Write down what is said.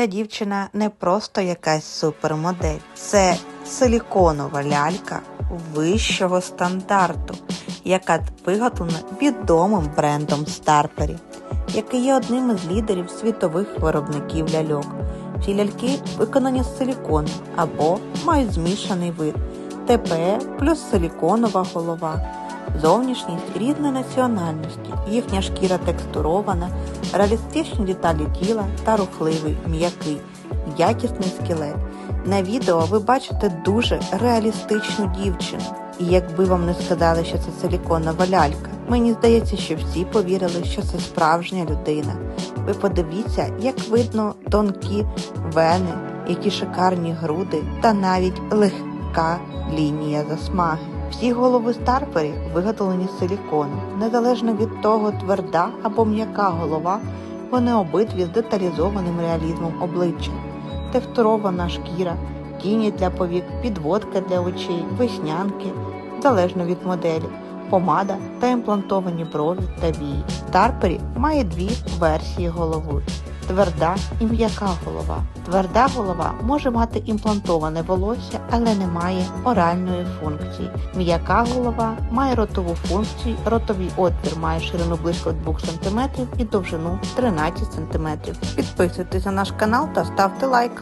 Ця дівчина не просто якась супермодель, це силіконова лялька вищого стандарту, яка виготовлена відомим брендом Старпері, який є одним із лідерів світових виробників ляльок. Ці ляльки виконані з силікону або мають змішаний вид ТПЕ плюс силіконова голова. Зовнішність різної національності, їхня шкіра текстурована, реалістичні деталі тіла та рухливий, м'який, якісний скелет. На відео ви бачите дуже реалістичну дівчину. І якби вам не сказали, що це силіконова лялька, мені здається, що всі повірили, що це справжня людина. Ви подивіться, як видно тонкі вени, які шикарні груди та навіть легка лінія засмаги. Всі голови старпері виготовлені з силікону. Незалежно від того, тверда або м'яка голова, вони обидві з деталізованим реалізмом обличчя, текстурована шкіра, тіні для повік, підводка для очей, веснянки, залежно від моделі, помада та імплантовані брові та вії. Старпері має дві версії голови. Тверда і м'яка голова. Тверда голова може мати імплантоване волосся, але не має оральної функції. М'яка голова має ротову функцію, ротовий отвір має ширину близько 2 см і довжину 13 см. Підписуйтесь на наш канал та ставте лайк.